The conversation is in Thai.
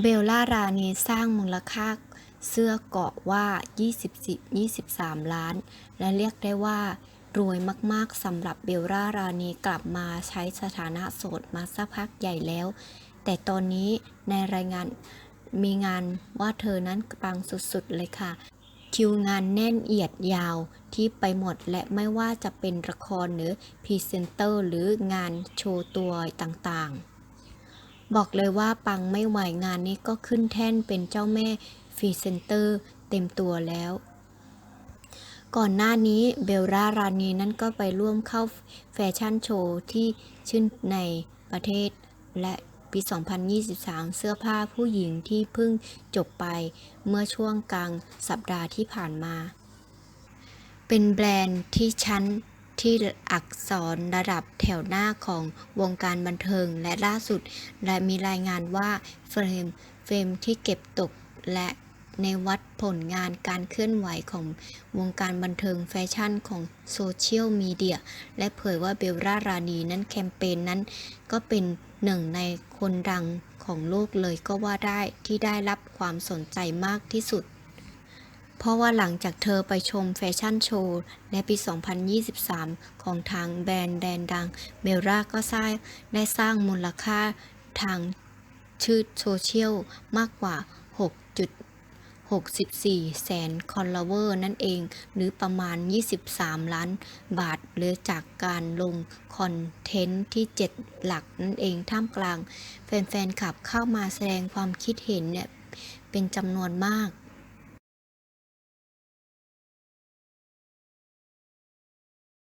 เบลล่ารานีสร้างมูลค่าเสื้อเกาะว่า 20 23 ล้าน และเรียกได้ว่า รวยมากๆสำหรับเบลล่ารานีกลับมาใช้สถานะโสดมาสักพักใหญ่แล้ว แต่ตอนนี้ในรายงานมีงานว่าเธอนั้นปังสุดๆเลยค่ะ คิวงานแน่นเอียดยาวที่ไปหมดและไม่ว่าจะเป็นละครหรือพรีเซนเตอร์หรืองานโชว์ตัวต่างๆ บอกเลยว่าปังไม่ไหวงานนี้ก็ขึ้นแท่นเป็นเจ้าแม่พรีเซนเตอร์เต็มตัวแล้ว ก่อนหน้านี้เบลล่ารานีนั้นก็ไปร่วมเข้าแฟชั่นโชว์ที่ชื่นในประเทศและปี 2023 เสื้อผ้าผู้หญิงที่เพิ่งจบไปเมื่อช่วงกลางสัปดาห์ที่ผ่านมา เป็นแบรนด์ที่ชั้น ที่อักษรระดับแถวหน้าของวงการบันเทิง และล่าสุด และมีรายงานว่าเฟรมเฟรมที่เก็บตกและในวัดผลงานการเคลื่อนไหวของวงการบันเทิงแฟชั่นของโซเชียลมีเดีย และเผยว่าเบลล่ารานีนั้นแคมเปญนั้น ก็เป็นหนึ่งในคนดังของโลกเลยก็ว่าได้ที่ได้รับความสนใจมากที่สุด เพราะว่าหลังจากเธอไปชมแฟชั่นโชว์ในปี 2023 ของทางแบรนด์แดนดังเบลล่าก็สร้างได้สร้างมูลค่าทางชื่อโซเชียลมากกว่า 6.64 แสนคอลลเวอร์นั่นเอง หรือประมาณ 23 ล้านบาท หรือจากการลงคอนเทนต์ที่ 7 หลักนั่นเอง ท่ามกลาง แฟนๆขับเข้ามาแสดงความคิดเห็นเนี่ยเป็นจำนวนมาก